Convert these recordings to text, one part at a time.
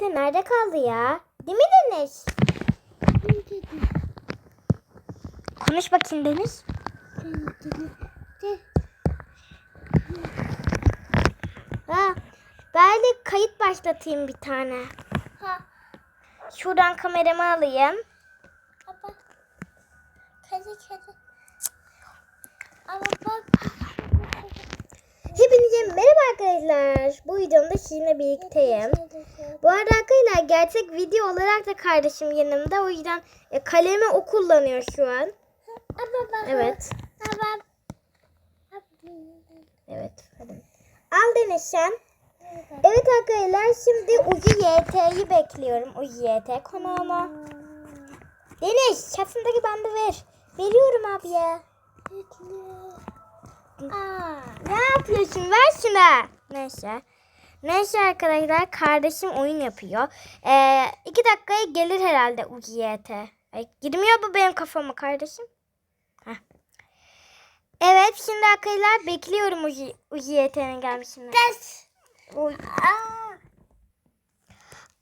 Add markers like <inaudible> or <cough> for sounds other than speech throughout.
UYT nerede kaldı ya? Değil mi Deniz? Konuş bakayım Deniz. Ha, ben de kayıt başlatayım bir tane. Ha. Şuradan kameramı alayım. Baba. Kedi kedi. Ama bak. Hepinize merhaba arkadaşlar. Bu videomda sizinle birlikteyim. Bu arada arkadaşlar gerçek video olarak da kardeşim yanımda. O yüzden e, kalemi o kullanıyor şu an. Evet. Evet. Al Deniz sen. Evet arkadaşlar şimdi Uzi YT'yi bekliyorum. Uzi YT konağına. Deniz şapsındaki bandı ver. Veriyorum abi ya. Aa. Ne yapıyorsun? Ver şuna. Neyse. Neyse arkadaşlar kardeşim oyun yapıyor. Ee, iki dakikaya gelir herhalde UGYT. Ay, girmiyor bu benim kafama kardeşim. Heh. Evet şimdi arkadaşlar bekliyorum UGYT'nin gelmesini. Oy.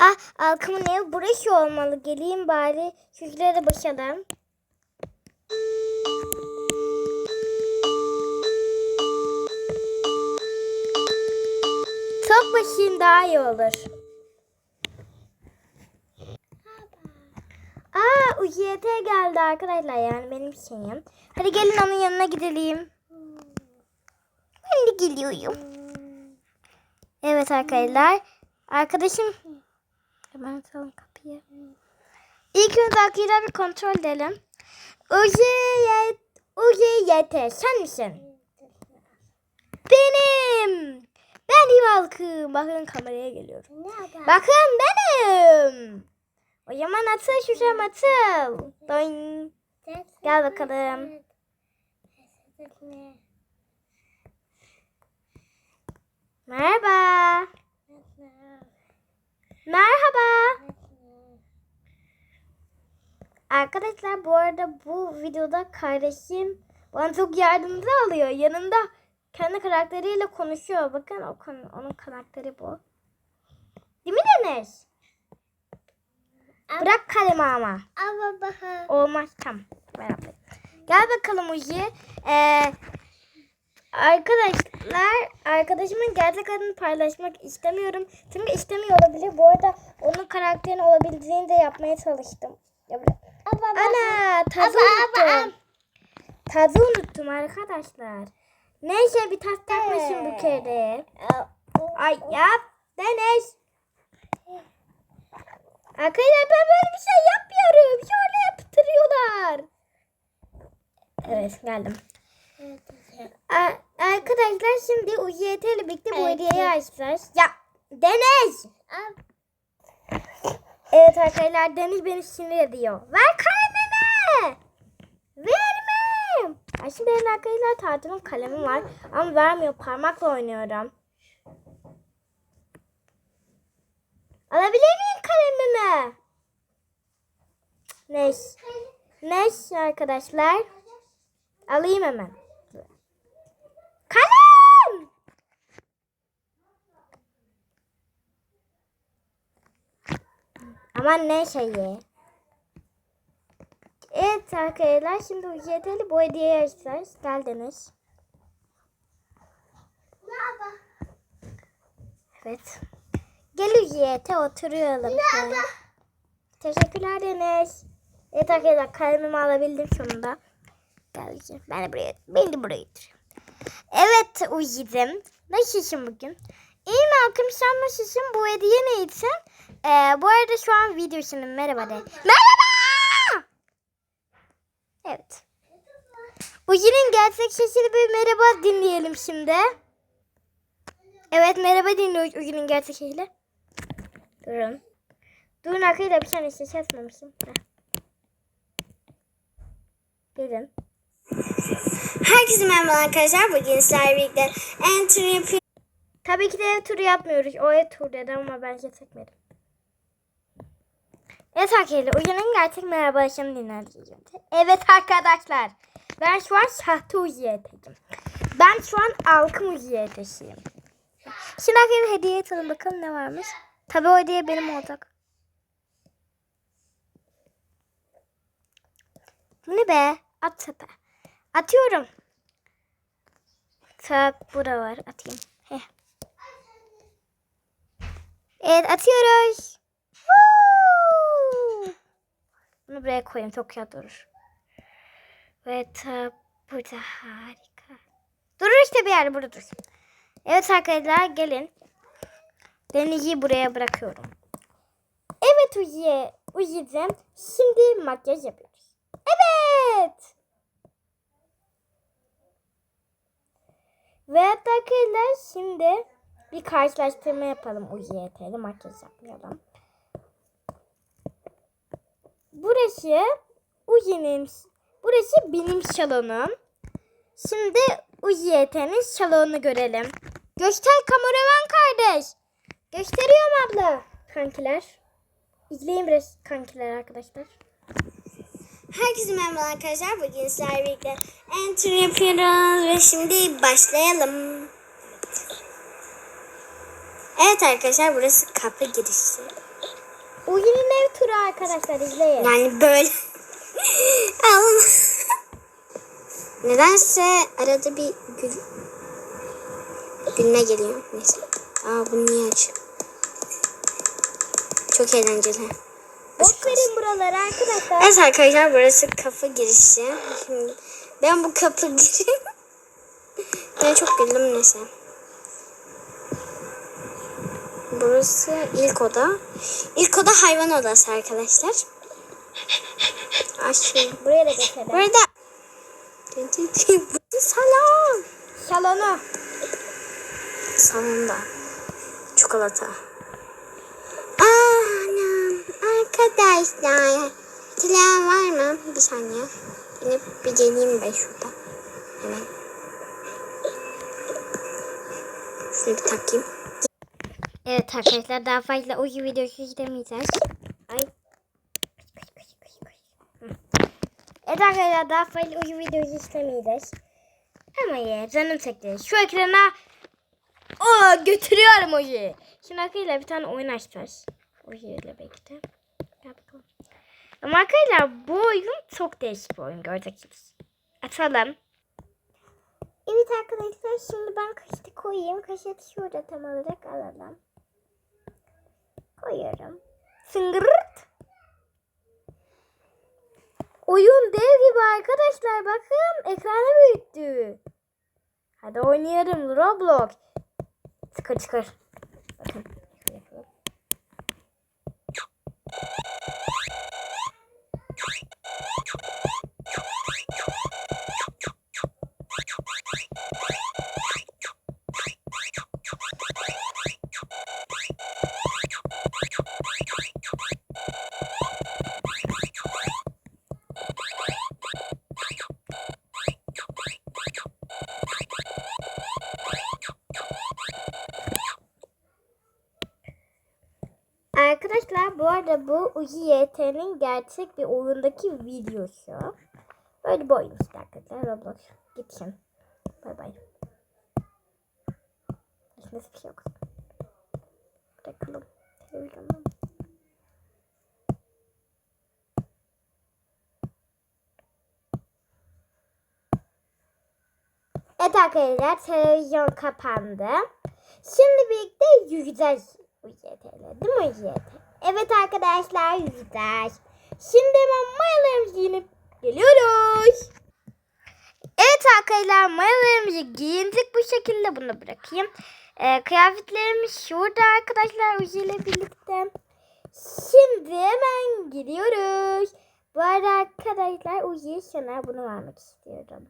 Ah Alkım'ın evi burası olmalı. Geleyim bari. Çocuklara başlayalım. Çok başın daha iyi olur. Aa UYT geldi arkadaşlar yani benim şeyim. Hadi gelin onun yanına gidelim. Ben de geliyorum. Evet arkadaşlar. Arkadaşım. Hemen açalım kapıyı. İlk önce arkadaşlar bir kontrol edelim. UYT, UYT sen misin? Benim. Benim halkım. Bakın kameraya geliyorum. Ne yapar? Bakın benim. O zaman atıl şuşam atıl. Doing. Gel bakalım. Merhaba. Merhaba. Arkadaşlar bu arada bu videoda kardeşim bana çok yardımcı oluyor. Yanında kendi karakteriyle konuşuyor. Bakın o konu- onun karakteri bu. Değil mi Deniz? Bırak kalemi ama. Ama bak. Olmaz tam. Beraber. Gel bakalım Uji. Ee, arkadaşlar arkadaşımın gerçek adını paylaşmak istemiyorum. Çünkü istemiyor olabilir. Bu arada onun karakterini olabildiğince yapmaya çalıştım. Ana tazı unuttum. Tazı unuttum arkadaşlar. Neyse bir tas takmışım bu kere. Ay yap Deniz. Arkadaşlar ben böyle bir şey yapmıyorum. Şöyle yaptırıyorlar. Evet geldim. A- arkadaşlar şimdi UYT ile birlikte bu Evet. hediyeyi açacağız. Ya Deniz. Evet arkadaşlar Deniz beni sinir ediyor. Ver kalemimi. Vermem. Ay şimdi benim arkadaşlar tatilin kalemim var. Ama vermiyor. Parmakla oynuyorum. Alabilir miyim kalemimi? Neyse. Neyse arkadaşlar. Alayım hemen. Kalem! Aman ne şeyi. Evet arkadaşlar şimdi ücretli bu hediyeyi açacağız. Geldiniz. Evet. Gel ücrete oturuyorum. şöyle. Teşekkürler Deniz. Evet arkadaşlar kalemimi alabildim sonunda. Geleceğim. Ben de buraya, beni de buraya götürüyorum. Evet Uzi'dim. Nasılsın bugün? İyiyim Halkım sen nasılsın? Bu hediye ne için? Ee, bu arada şu an videosunu merhaba de. Merhaba! Evet. Uzi'nin gerçek sesini bir merhaba dinleyelim şimdi. Evet merhaba dinliyoruz Uzi'nin gerçek sesiyle. Durun. Durun arkadaşlar bir saniye ses açmamışım. Heh. Gelin. Herkese merhaba arkadaşlar. Bugün sizlerle birlikte entry yapıyoruz. Tabii ki de ev turu yapmıyoruz. O ev turu dedi ama ben şey çekmedim. Evet arkadaşlar Uyu'nun gerçek merhabalaşını dinleyeceğiz. Evet arkadaşlar. Ben şu an sahte Uyu'yeteyim. Ben şu an Alkım Uyu'yetesiyim. Şimdi arkadaşlar hediye atalım bakalım ne varmış. Tabii o hediye benim olacak. Bu ne be? At tepe. Atıyorum. Tak burada var. Atayım. Heh. Evet atıyoruz. Woo! Bunu buraya koyayım. Çok güzel durur. Ve ta burada harika. Durur işte bir yerde burada dursun. Evet arkadaşlar gelin. Deniz'i buraya bırakıyorum. Evet Uzi'ye. Uzi'cim şimdi makyaj yapıyoruz. Evet. Ve arkadaşlar şimdi bir karşılaştırma yapalım teli makyaj yapmayalım. Burası Uzi'nin, burası benim salonum. Şimdi Uziyete'nin salonunu görelim. Göster kameraman kardeş. Gösteriyorum abla. Kankiler. İzleyin biraz kankiler arkadaşlar. Herkese merhaba arkadaşlar. Bugün sizlerle birlikte enter yapıyoruz ve şimdi başlayalım. Evet arkadaşlar burası kapı girişi. Uzi'nin ev turu arkadaşlar izleyin. Yani böyle. Nedense arada bir gül gülme geliyor. Neyse. Aa bu niye açık? Çok eğlenceli. Boş verin buraları arkadaşlar. Evet arkadaşlar burası kapı girişi. Şimdi ben bu kapı girişi. ben çok güldüm neyse. Burası ilk oda. İlk oda hayvan odası arkadaşlar. Şunu. Buraya da geçelim. Burada. Bu salon. Salonu. Salonda. Çikolata. Anam arkadaşlar. Hatırlayan var mı? Bir saniye. Yine bir geleyim ben şurada. Hemen. Şunu bir takayım. Evet arkadaşlar daha fazla Uzi videosu izlemeyeceğiz. Ay. Evet arkadaşlar daha fazla Uzi videosu izlemeyeceğiz. Ama ya canım çekti. Şu ekrana o götürüyorum Uzi. Şimdi arkadaşlar bir tane oyun açacağız. Uzi ile birlikte. Ama arkadaşlar bu oyun çok değişik bir oyun göreceksiniz. Açalım. Evet arkadaşlar şimdi ben kaşığı koyayım. Kaşığı şurada tam olarak alalım. Koyuyorum. Sıngırt. Oyun dev gibi arkadaşlar bakın ekranı büyüttü. Hadi oynayalım Roblox. Çıkar çıkar. Bakın. Arkadaşlar bu arada bu Uzi YT'nin gerçek bir oyundaki videosu. Böyle bir oyun işte arkadaşlar Roblox. Gitsin. Bay bay. Hiçbir şey yok. Bırakalım. Televizyonda. Evet arkadaşlar televizyon kapandı. Şimdi birlikte yüzeceğiz UJT'yle değil mi UJT? Evet arkadaşlar yüzeceğiz. Şimdi hemen mayalarımızı giyinip geliyoruz. Evet arkadaşlar mayalarımızı giyindik bu şekilde bunu bırakayım. Ee, kıyafetlerimiz şurada arkadaşlar Uzi ile birlikte. Şimdi hemen gidiyoruz. Bu arada arkadaşlar Uzi'ye sana bunu vermek istiyorum.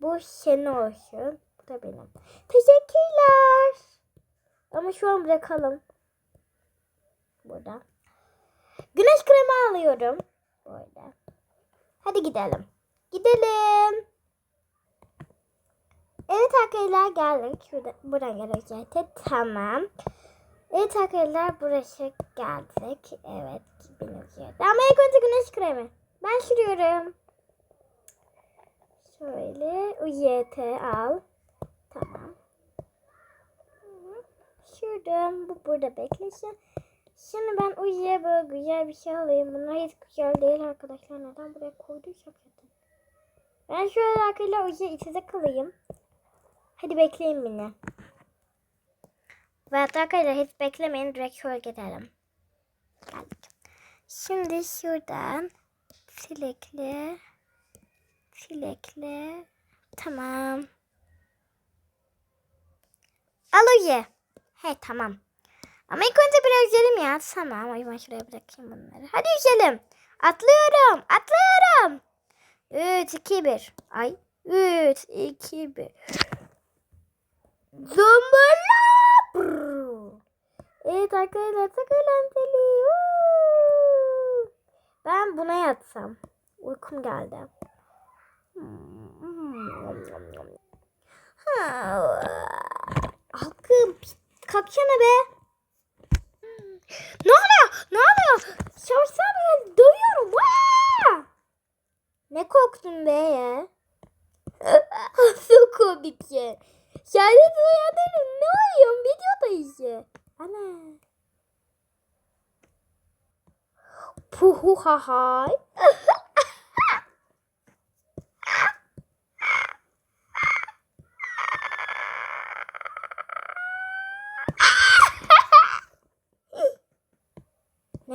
Bu senin olsun. Bu da benim. Teşekkürler. Ama şu an bırakalım. Burada. Güneş kremi alıyorum. Böyle. Hadi gidelim. Gidelim. Evet arkadaşlar geldik. Şurada, buradan geldik zaten. Tamam. Evet arkadaşlar burası geldik. Evet. Benim yerde. Ama ilk önce güneş kremi. Ben sürüyorum. Şöyle UYT al. Tamam. oturdum. Bu burada beklesin. Şimdi ben Uzi'ye böyle güzel bir şey alayım. Bunlar hiç güzel değil arkadaşlar. Neden buraya koyduysak zaten. Ben şöyle arkadaşlar Uzi'ye içecek alayım. Hadi bekleyin beni. Ve arkadaşlar hiç beklemeyin. Direkt şöyle gidelim. Geldik. Şimdi şuradan çilekli çilekli tamam. Al Uzi. He tamam. Ama ilk önce biraz yüzelim ya. Tamam. Ay ben şuraya bırakayım bunları. Hadi yüzelim. Atlıyorum. Atlıyorum. 3, 2, 1. Ay. 3, 2, 1. Zımbırla. Evet arkadaşlar çok eğlenceli. Ben buna yatsam. Uykum geldi. Halkım kalksana be. Ne oluyor? Ne oluyor? Savaşsana ya. Dövüyorum. Ne korktun be ya? <laughs> Çok komik ya. Şahit uyanırım. Ne oluyor? Videodayız ya. Ana. Puhu ha hay. <laughs>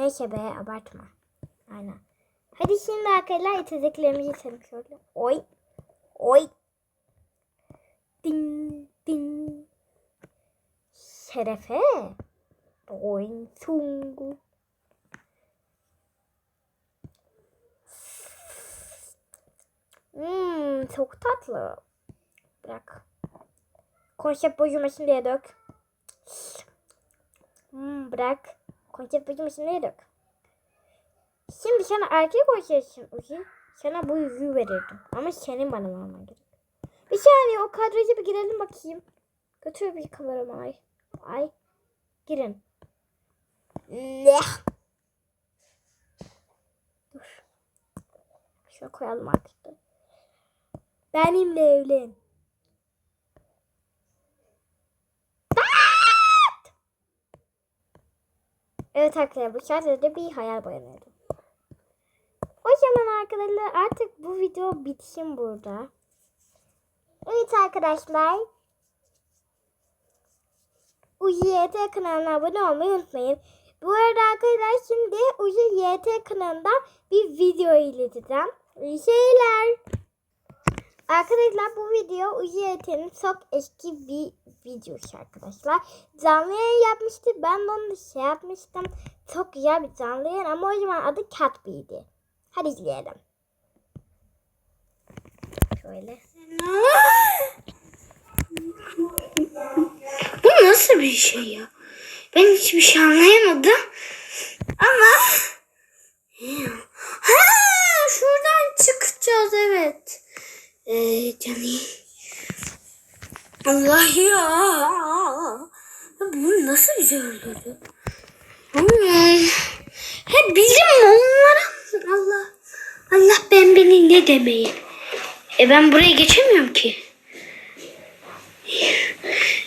Neyse be abartma. Aynen. Hadi şimdi arkadaşlar içeceklerimizi içelim. Oy. Oy. Ding ding. Şerefe. Boing sungu. Hmm, çok tatlı. Bırak. Konsept bozumasın diye dök. Hmm, bırak. Konsept diye dök. Şimdi sana erkek olacaksın Uzi. Sana bu yüzüğü verirdim. Ama senin bana vermen gerek. Bir saniye o kadraja bir girelim bakayım. Götür bir kameramı ay. Ay. Girin. Dur. Şöyle koyalım artık. Benimle evlen. Evet arkadaşlar bu şarjda bir hayal boyanıyordum. O zaman arkadaşlar artık bu video bitsin burada. Evet arkadaşlar. UYT kanalına abone olmayı unutmayın. Bu arada arkadaşlar şimdi UYT kanalından bir video ileteceğim. İyi şeyler. Arkadaşlar bu video UYT'nin çok eski bir videosu arkadaşlar. Canlı yayın yapmıştı. Ben de onu şey yapmıştım. Çok güzel bir canlı yayın ama o zaman adı Catbee'di. Hadi izleyelim. Şöyle. <laughs> Bu nasıl bir şey ya? Ben hiçbir şey anlayamadım. Ama <laughs> ha, şuradan çıkacağız evet. Ee. Allah ya. Bunu nasıl bize öldürdü? He bizim onlara Allah. Allah ben beni ne demeyi. E ben buraya geçemiyorum ki.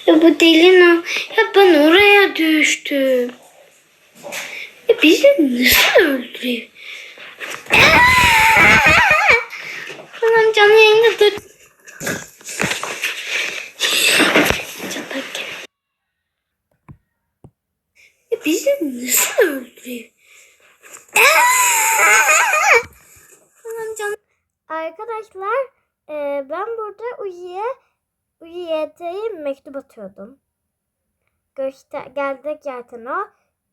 Ya bu deli ne? Ya ben oraya düştüm. Ya bizi nasıl öldürüyor? Anam canlı yayında dur. Ya bizi nasıl öldürüyor? Anam canlı Arkadaşlar e, ben burada Uzi'ye UYT'ye mektup atıyordum. Göster geldik zaten o.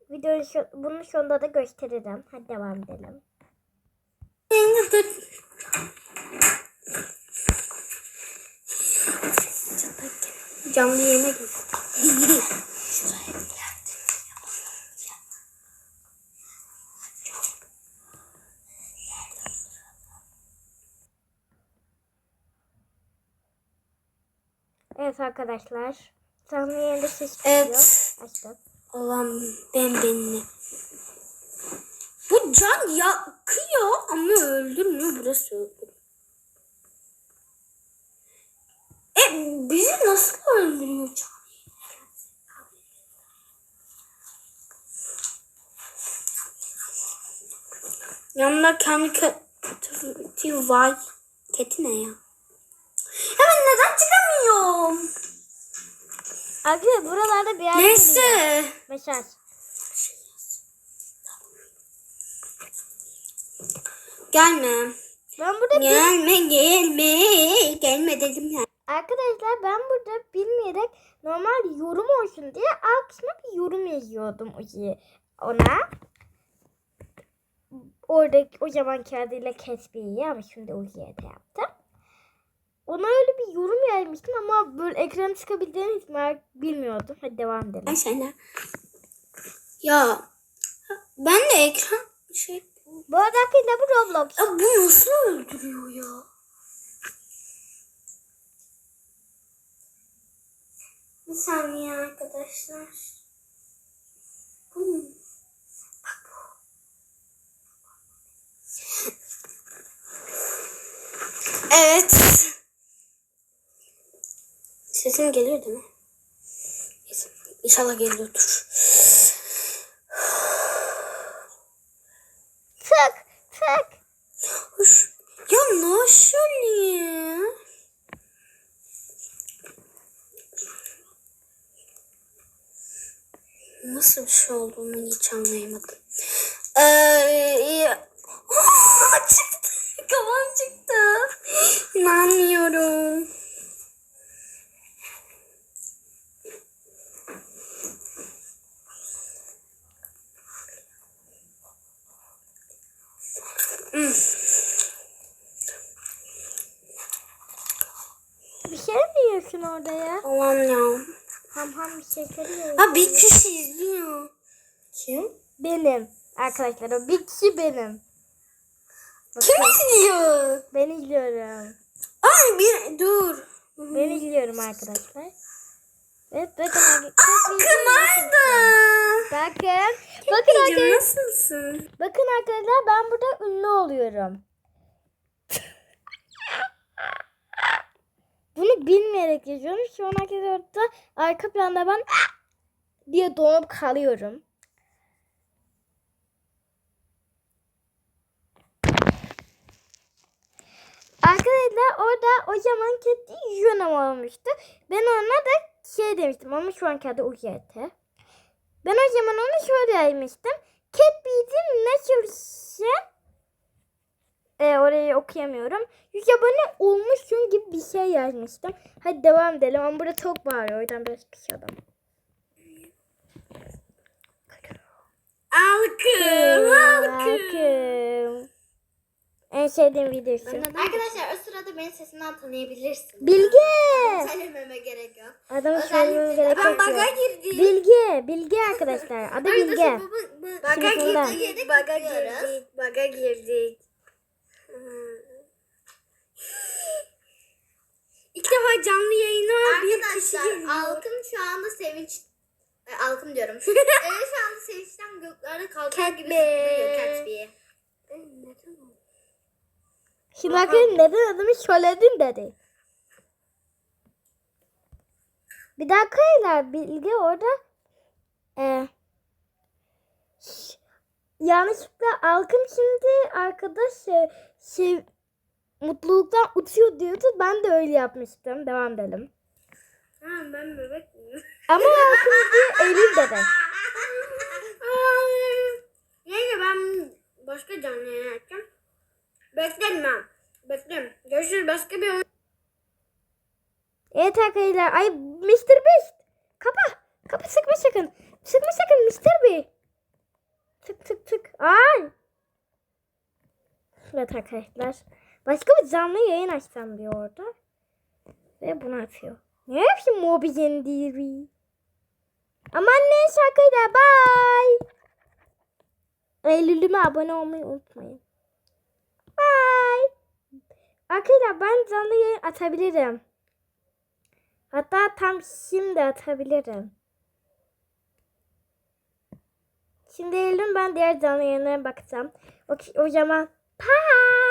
Videonun şu, bunun sonunda da gösteririm. Hadi devam edelim. yayında dur. Çatlak gel. Şuraya gel. Evet arkadaşlar. Canlı yayında ses Evet. Açtım. Allah'ım ben benimle. Bu can yakıyor ama öldürmüyor. Burası öldürüyor. bizi nasıl öldürüyor canım? Yanında kendi kötü var. Keti ne ya? Ya neden çıkamıyorum? Abi buralarda bir yer. Neyse. Mesaj. Gelme. Ben burada gelme, gelme, gelme dedim ya. Arkadaşlar ben burada bilmeyerek normal yorum olsun diye alt kısma bir yorum yazıyordum ona. Orada o zamanki adıyla Kesbi'yi ama şimdi Uzi'ye de yaptım. Ona öyle bir yorum yazmıştım ama böyle ekranı çıkabildiğini hiç merak bilmiyordum. Hadi devam edelim. De. Ya ben de ekran şey. Bu arada bu Roblox. Ya bu nasıl öldürüyor ya? Bir saniye arkadaşlar. Hmm. Bak bu. Evet. Sesim geliyor değil mi? İnşallah geliyordur. Tık tık. Hoş. Ya nasıl ya? Nasıl bir şey olduğunu hiç anlayamadım. Ee, çıktı. <laughs> Kafam çıktı. İnanmıyorum. Hmm. Bir şey mi yiyorsun orada ya? Allah'ım ya. Ham ham bir yiyorsun. Ha bir kişi izliyor. Kim? Benim. Arkadaşlar o bir kişi benim. Kim izliyor? Ben izliyorum. Ay bir dur. Ben izliyorum arkadaşlar. Evet bakın. <gasps> Kınaydı. Bakın. Bakın arkadaşlar. nasılsın? Bakın arkadaşlar ben burada ünlü oluyorum. Bunu bilmeyerek yazıyorum. Şu an arkadaşlar orada arka planda ben diye donup kalıyorum. Arkadaşlar orada o zaman kedi Yunam olmuştu. Ben ona da şey demiştim ama şu anki adı UYT. Ben o zaman onu şöyle yazmıştım. Cat bizim nasılsın? E, orayı okuyamıyorum. 100 abone olmuşsun gibi bir şey yazmıştım. Hadi devam edelim ama burada çok bağırıyor. O yüzden biraz pis adam. Alkım. Bakın. En sevdiğim videosu. Arkadaşlar o sırada benim sesimden tanıyabilirsin. Bilge. Söylememe gerek yok. Adamı Özellikle- söylemem gerek Ben yok. baga girdim. Bilge. Bilge arkadaşlar. Adı Bilge. Baga girdik. Baga girdik. Baga girdik. İlk defa canlı yayına bir kişi Arkadaşlar geliyor. Alkım şu anda sevinç e, Alkım diyorum. <laughs> evet şu anda sevinçten göklerde kalkar gibi Catbe. zıplıyor Catbe'ye. Şimdi bakın neden adımı söyledin dedi. Bir dakika Bilge orada e, yanlışlıkla Alkım şimdi arkadaş şey, şey mutluluktan uçuyor diyordu. Ben de öyle yapmıştım. Devam edelim. Ha ben bebek miyim? Ama Alkım diye Eylül dedi. Neyse ben başka canlı yayın açacağım. Beklerim ben. Beklerim. Görüşürüz başka bir oyun. Evet arkadaşlar. Ay Mr. Beast. Kapa. Kapa sıkma sakın. Sıkma sakın Mr. Beast. Tık tık tık. Ay. Evet arkadaşlar. Başka bir canlı yayın açsam diyor orada. Ve bunu atıyor. Ne yapayım mobiyen değil. Aman neyse arkadaşlar. Bye. Eylül'üme abone olmayı unutmayın. Bye. Arkadaşlar ben canlı yayın atabilirim. Hatta tam şimdi atabilirim. Şimdi Eylül ben diğer canlı yayınlara bakacağım. O, o zaman bye.